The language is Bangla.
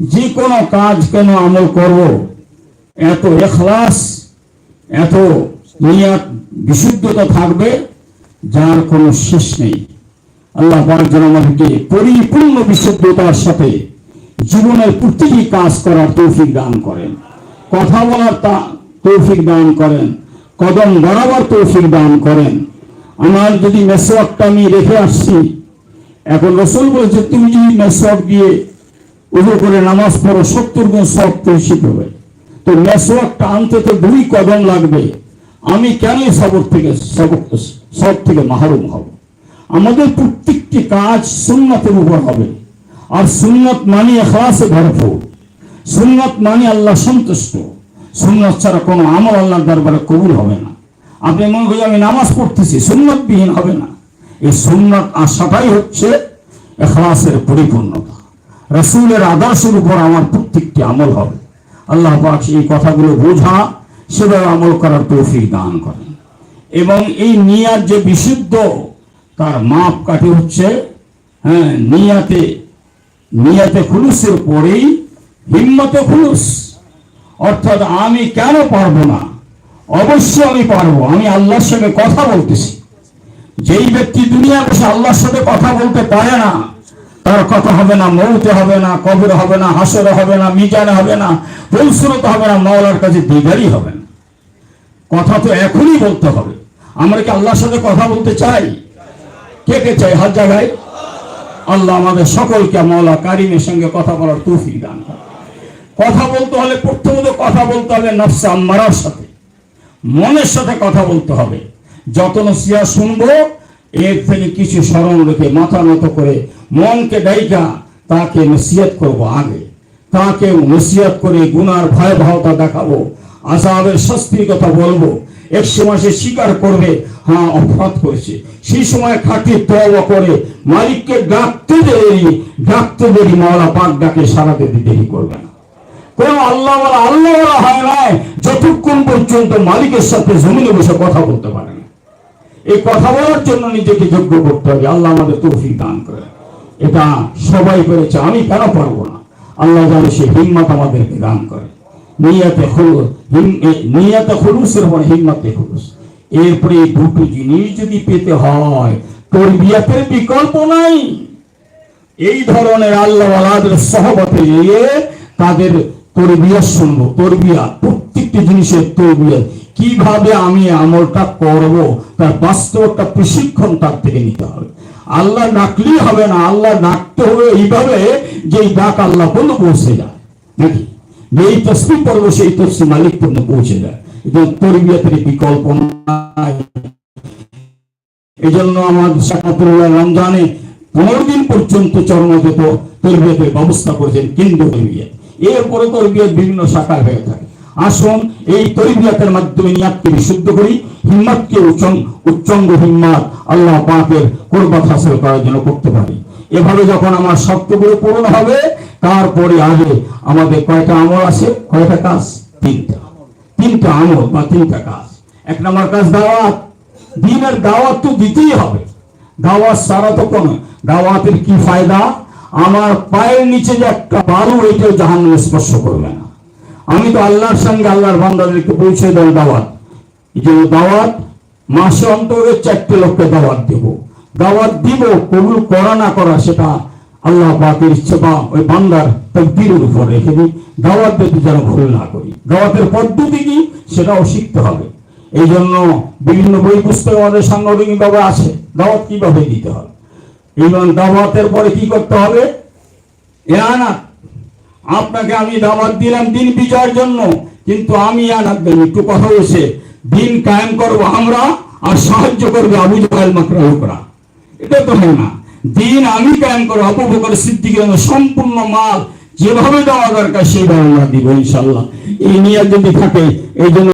যে কোনো কাজ কেন আমল করব? এত এখলাস, এত নিয়াত বিশুদ্ধতা থাকবে, যার কোনো শেষ নেই। আল্লাহ যেন আমাদেরকে পরিপূর্ণ বিশুদ্ধতার সাথে জীবনের প্রতিটি কাজ করার তৌফিক দান করেন। কথা বলার তা তৌফিক দান করেন। কদম বরাবর তৌফিক দান করেন। আমার যদি মেসওয়াকটা আমি রেখে আসছি, এখন রসুল বলছে, তুমি যদি মেসওয়াক দিয়ে উজু করে নামাজ পড়ো, সত্তর গুণ সব পরিচিত হবে। তো মেসওয়াকটা আনতে তো দুই কদম লাগবে। আমি কেন সবর থেকে, সবক সব থেকে মাহরুম হব? আমাদের প্রত্যেকটি কাজ সুন্নতের উপর হবে। আর সুন্নত মানে এখলাসে ভরপুর। সুন্নত মানে আল্লাহ সন্তুষ্ট। সুন্নত ছাড়া কোনো আমল আল্লাহর দরবারে কবুল হবে না। আপনি মনে করি আমি নামাজ পড়তেছি, সুন্নতবিহীন হবে না। এই সুন্নত আশাটাই হচ্ছে এখলাসের পরিপূর্ণতা। রসুলের আদর্শের উপর আমার প্রত্যেকটি আমল হবে। আল্লাহ পাক এই কথাগুলো বোঝা, সেভাবে আমল করার তৌফিক দান করেন। এবং এই নিয়াত যে বিশুদ্ধ, তার মাপ কাঠি হচ্ছে হ্যাঁ নিয়াতে নিয়াতে খুলুসের পরেই হিম্মতে খুলুস। অর্থাৎ আমি কেন পারব না? অবশ্যই আমি পারব। আমি আল্লাহর সঙ্গে কথা বলতেছি। যেই ব্যক্তি দুনিয়া বসে আল্লাহর সাথে কথা বলতে পারে না তার কথা হবে না, মৌতে হবে না, কবর হবে না, হাসরে হবে না, মিজানে হবে না পৌঁছরতে হবে না, মাওলার কাছে দিদারই হবে না। কথা তো এখনই বলতে হবে। আমরা কি আল্লাহর সাথে কথা বলতে চাই? কে কে চাই? হাত জায়গায় আল্লাহ আমাদের সকলকে মাওলা কারিমের সঙ্গে কথা বলার তৌফিক দান কথা বলতে হলে প্রথমত কথা বলতে হবে নফসা আম্মারার সাথে। মনের সাথে কথা বলতে হবে। যত নসিয়া শুনব, এর থেকে কিছু স্মরণ রেখে মাথা নত করে মনকে ডাইকা তাকে নসিহত করব আগে। তাকে নসিহত করে গুনার ভয়াবহতা দেখাবো আজাবের শাস্তির কথা বলব। এক সময় সে স্বীকার করবে হ্যাঁ অপরাধ করেছে। সেই সময় খাটি তওবা করে মালিককে ডাকতে দেরি ডাকতে দেরি মাওলা পাক ডাকে সারাতে দেরি করবে না। কোন আল্লাহ আল্লাহ হয় নাই যতক্ষণ পর্যন্ত মালিকের সাথে জমিনে বসে কথা বলতে পারে না। এই কথা বলার জন্য নিজেকে যোগ্য করতে হবে। আল্লাহ আমাদের তৌফিক দান করে। এটা সবাই করেছে, আমি কেন পারব না? আল্লাহ জানে সে হিম্মত আমাদেরকে দান করে। নিয়াতে খুলুস নিয়াতে খুলুসের পরে হিম্মতে খুলুস এরপরে দুটো জিনিস যদি পেতে হয় তোর বিয়াতের বিকল্প নাই। এই ধরনের আল্লাহ আলাদের সহবতে নিয়ে তাদের তরবিয়া শুনব। তরবিয়া প্রত্যেকটি জিনিসের তরবিয়া কীভাবে আমি আমলটা করব, তার বাস্তব প্রশিক্ষণ তার থেকে নিতে হবে। আল্লাহ ডাকলেই হবে না, আল্লাহ ডাকতে হবে এইভাবে যে ডাক আল্লাহ পর্যন্ত পৌঁছে যায়। নাকি যে এই তসবি সেই তসবি মালিক পর্যন্ত পৌঁছে যায়। এবং তরবিয়াতের বিকল্প নাই। এই জন্য আমার শাকাতুল্লাহ রমজানে পনেরো দিন পর্যন্ত চরমগত তরবিয়তের ব্যবস্থা করেছেন কেন্দ্র তরবিয়ত। এরপরে তরবিয়ত বিভিন্ন শাখায় হয়ে থাকে। আসুন এই তরবিয়তের মাধ্যমে নিয়াতকে বিশুদ্ধ করি, হিম্মতকে উচ্চং- উচ্চঙ্গ হিম্মত আল্লাহ পাকের কোরবাত হাসিল করার জন্য করতে পারি। এভাবে যখন আমার শর্তগুলো পূরণ হবে, তারপরে আগে আমাদের কয়টা আমল আছে? কয়টা কাজ? তিনটা। তিনটা আমল বা তিনটা কাজ। এক নম্বর কাজ দাওয়াত। দিনের দাওয়াত তো দিতেই হবে। দাওয়াত সারা তো কোনো দাওয়াতের কি ফায়দা? আমার পায়ের নিচে যে একটা বালু, এটাও জাহান স্পর্শ করবে না। আমি তো আল্লাহর সঙ্গে আল্লাহর বান্দাদেরকে পৌঁছে দেব দাওয়াত। যে দাওয়াত, মাসে অন্তরে চারটে লোককে দাওয়াত দেব। দাওয়াত দিব, কবুল করা না করা, সেটা আল্লাহ পাকের ইচ্ছে বা ওই বান্দার তকদিরের উপর রেখে দিই। দাওয়াত দিতে যেন ভুল না করি। দাওয়াতের পদ্ধতি কি? সেটাও শিখতে হবে। এই জন্য বিভিন্ন বই পুস্তক আমাদের সাংগঠনিক ভাবে আছে। দাওয়াত কীভাবে দিতে হবে এবং দাওয়াতের পরে কি করতে হবে? এ আনা আপনাকে আমি দাওয়াত দিলাম দিন বিজয়ের জন্য, কিন্তু আমি আর দেব একটু কথা বলছে। দিন কায়েম করব আমরা আর সাহায্য করবে আবু জাহাল মাকরা এটা তো হয় না। দিন আমি কায়েম করব, আবু বকর সিদ্দিকের জন্য সম্পূর্ণ মাল যেভাবে দেওয়া দরকার সেইভাবে আমরা দিব ইনশাল্লাহ। এই নিয়ে যদি থাকে, এই জন্য